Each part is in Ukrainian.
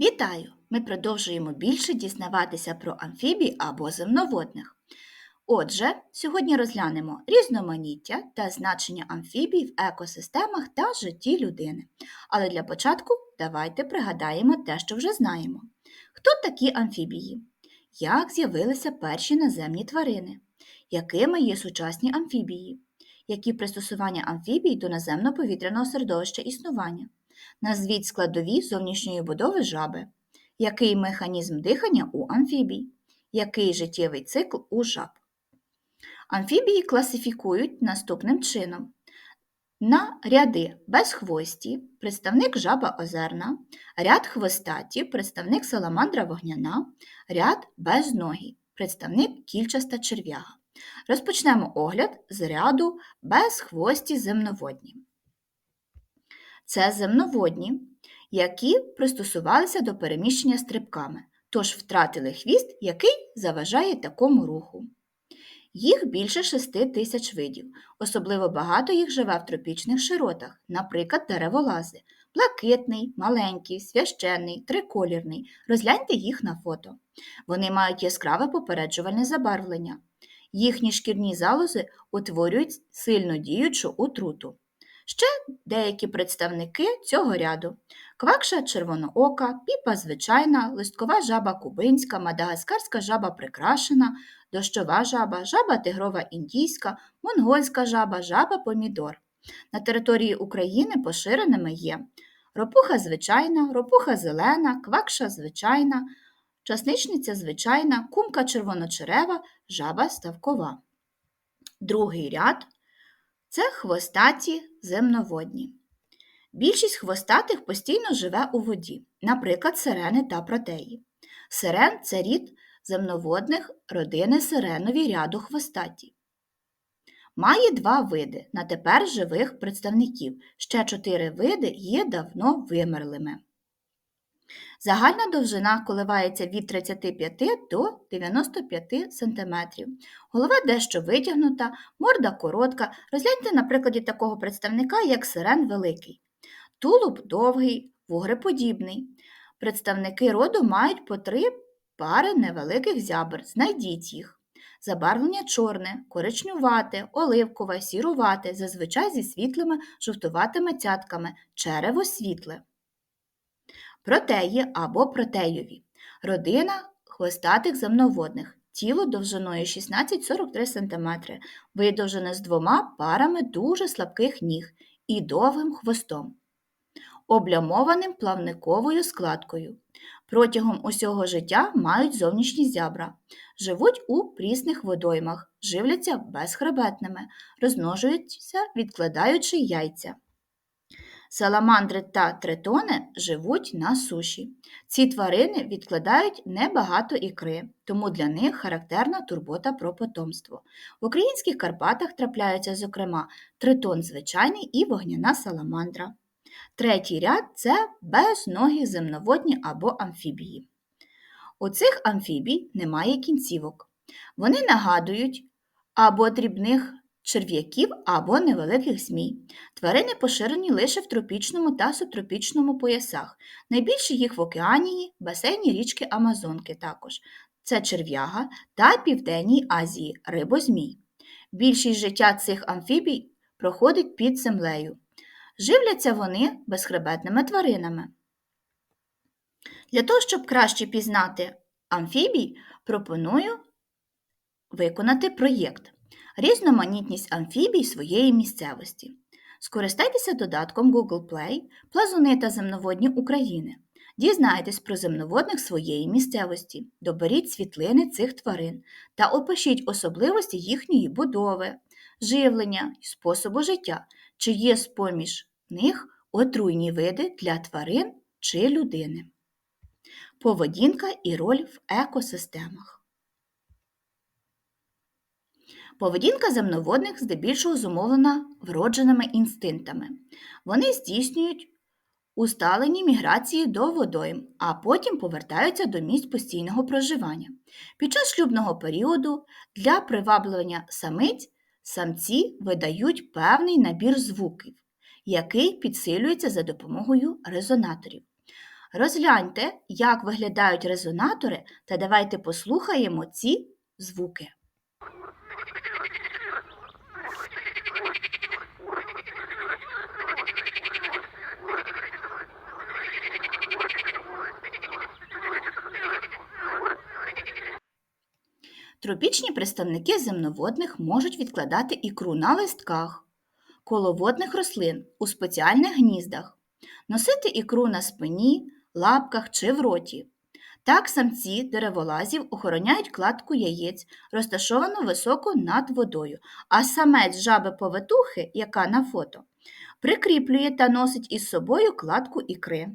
Вітаю! Ми продовжуємо більше дізнаватися про амфібій або земноводних. Отже, сьогодні розглянемо різноманіття та значення амфібій в екосистемах та житті людини. Але для початку давайте пригадаємо те, що вже знаємо. Хто такі амфібії? Як з'явилися перші наземні тварини? Якими є сучасні амфібії? Які пристосування амфібій до наземно-повітряного середовища існування? Назвіть складові зовнішньої будови жаби. Який механізм дихання у амфібій? Який життєвий цикл у жаб? Амфібії класифікують наступним чином. На ряди безхвості представник жаба озерна, ряд хвостаті, представник саламандра вогняна, ряд безногі, представник кільчаста черв'яга. Розпочнемо огляд з ряду безхвості земноводні. Це земноводні, які пристосувалися до переміщення стрибками, тож втратили хвіст, який заважає такому руху. Їх більше 6 тисяч видів, особливо багато їх живе в тропічних широтах, наприклад, дереволази, блакитний, маленький, священний, триколірний. Розгляньте їх на фото. Вони мають яскраве попереджувальне забарвлення. Їхні шкірні залози утворюють сильно діючу отруту. Ще деякі представники цього ряду квакша червоноока, піпа звичайна, листкова жаба кубинська, мадагаскарська жаба прикрашена, дощова жаба, жаба тигрова індійська, монгольська жаба, жаба помідор. На території України поширеними є ропуха звичайна, ропуха зелена, квакша звичайна, часничниця звичайна, кумка червоночерева, жаба ставкова. Другий ряд це хвостаті земноводні. Більшість хвостатих постійно живе у воді, наприклад, сирени та протеї. Сирен це рід земноводних родини сиренові ряду хвостаті. Має два види на тепер живих представників. Ще чотири види є давно вимерлими. Загальна довжина коливається від 35 до 95 см. Голова дещо витягнута, морда коротка. Розгляньте на прикладі такого представника, як сирен великий. Тулуб довгий, вугреподібний. Представники роду мають по три пари невеликих зябр. Знайдіть їх. Забарвлення чорне, коричнювате, оливкове, сірувате, зазвичай зі світлими жовтуватими цятками, черево світле. Протеї або протейові. Родина хвостатих земноводних. Тіло довжиною 16-43 см, видовжене з двома парами дуже слабких ніг і довгим хвостом, облямованим плавниковою складкою. Протягом усього життя мають зовнішні зябра, живуть у прісних водоймах, живляться безхребетними, розмножуються, відкладаючи яйця. Саламандри та тритони живуть на суші. Ці тварини відкладають небагато ікри, тому для них характерна турбота про потомство. В українських Карпатах трапляються, зокрема, тритон звичайний і вогняна саламандра. Третій ряд це безногі земноводні або амфібії. У цих амфібій немає кінцівок. Вони нагадують або дрібних черв'яків або невеликих змій. Тварини поширені лише в тропічному та субтропічному поясах. Найбільше їх в океанії, басейні річки Амазонки також. Це черв'яга та Південній Азії рибозмій. Більшість життя цих амфібій проходить під землею. Живляться вони безхребетними тваринами. Для того, щоб краще пізнати амфібій, пропоную виконати проєкт різноманітність амфібій своєї місцевості. Скористайтеся додатком Google Play Плазуни та земноводні України. Дізнайтесь про земноводних своєї місцевості, доберіть світлини цих тварин та опишіть особливості їхньої будови, живлення і способу життя, чи є з-поміж них отруйні види для тварин чи людини. Поведінка і роль в екосистемах. Поведінка земноводних здебільшого зумовлена вродженими інстинктами. Вони здійснюють усталені міграції до водойм, а потім повертаються до місць постійного проживання. Під час шлюбного періоду для приваблення самиць самці видають певний набір звуків, який підсилюється за допомогою резонаторів. Розгляньте, як виглядають резонатори, та давайте послухаємо ці звуки. Тропічні представники земноводних можуть відкладати ікру на листках, коловодних рослин у спеціальних гніздах, носити ікру на спині, лапках чи в роті. Так самці дереволазів охороняють кладку яєць, розташовану високо над водою, а самець жаби повитухи, яка на фото, прикріплює та носить із собою кладку ікри.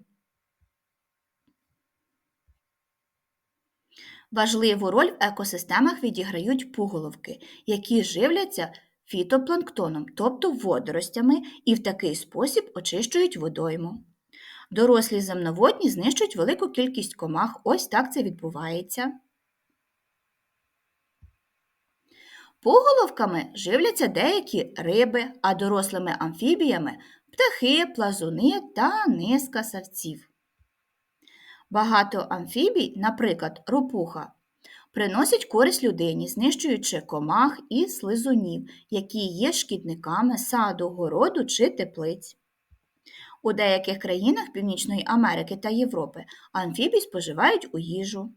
Важливу роль в екосистемах відіграють пуголовки, які живляться фітопланктоном, тобто водоростями, і в такий спосіб очищують водойму. Дорослі земноводні знищують велику кількість комах, ось так це відбувається. Пуголовками живляться деякі риби, а дорослими амфібіями птахи, плазуни та низка савців. Багато амфібій, наприклад, ропуха, приносять користь людині, знищуючи комах і слизунів, які є шкідниками саду, городу чи теплиць. У деяких країнах Північної Америки та Європи амфібій споживають у їжу.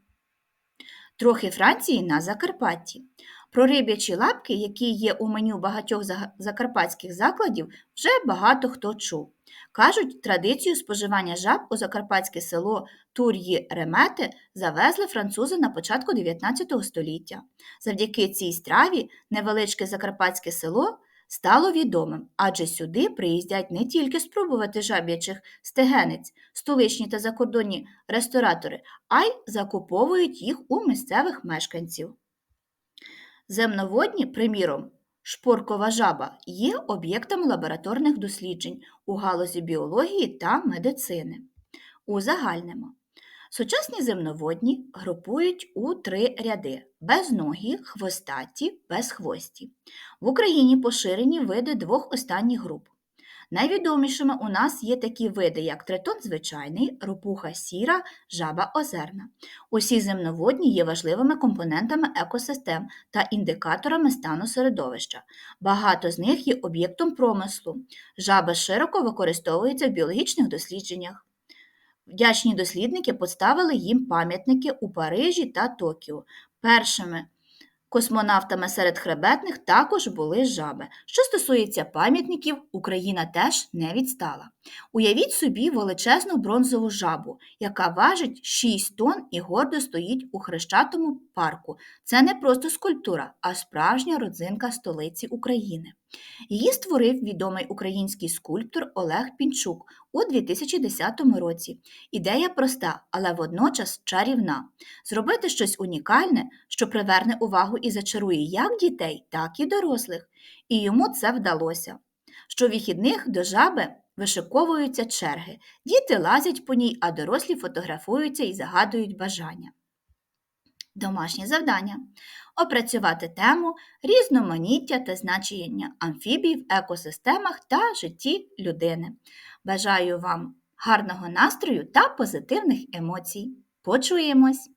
Трохи Франції на Закарпатті. Про риб'ячі лапки, які є у меню багатьох закарпатських закладів, вже багато хто чув. Кажуть, традицію споживання жаб у закарпатське село Тур'ї Ремети завезли французи на початку 19 століття. Завдяки цій страві невеличке закарпатське село стало відомим, адже сюди приїздять не тільки спробувати жаб'ячих стегенець, столичні та закордонні ресторатори, а й закуповують їх у місцевих мешканців. Земноводні, приміром, шпоркова жаба є об'єктом лабораторних досліджень у галузі біології та медицини. Узагальнимо. Сучасні земноводні групують у три ряди: безногі, хвостаті, безхвості. В Україні поширені види двох останніх груп. Найвідомішими у нас є такі види, як тритон звичайний, ропуха сіра, жаба озерна. Усі земноводні є важливими компонентами екосистем та індикаторами стану середовища. Багато з них є об'єктом промислу. Жаби широко використовуються в біологічних дослідженнях. Вдячні дослідники поставили їм пам'ятники у Парижі та Токіо. Першими космонавтами серед хребетних також були жаби. Що стосується пам'ятників, Україна теж не відстала. Уявіть собі величезну бронзову жабу, яка важить 6 тонн і гордо стоїть у хрещатому парку. Це не просто скульптура, а справжня родзинка столиці України. Її створив відомий український скульптор Олег Пінчук у 2010 році. Ідея проста, але водночас чарівна. Зробити щось унікальне, що приверне увагу і зачарує як дітей, так і дорослих. І йому це вдалося. Щовихідних до жаби вишиковуються черги. Діти лазять по ній, а дорослі фотографуються і загадують бажання. Домашнє завдання опрацювати тему різноманіття та значення амфібій в екосистемах та житті людини. Бажаю вам гарного настрою та позитивних емоцій. Почуємось!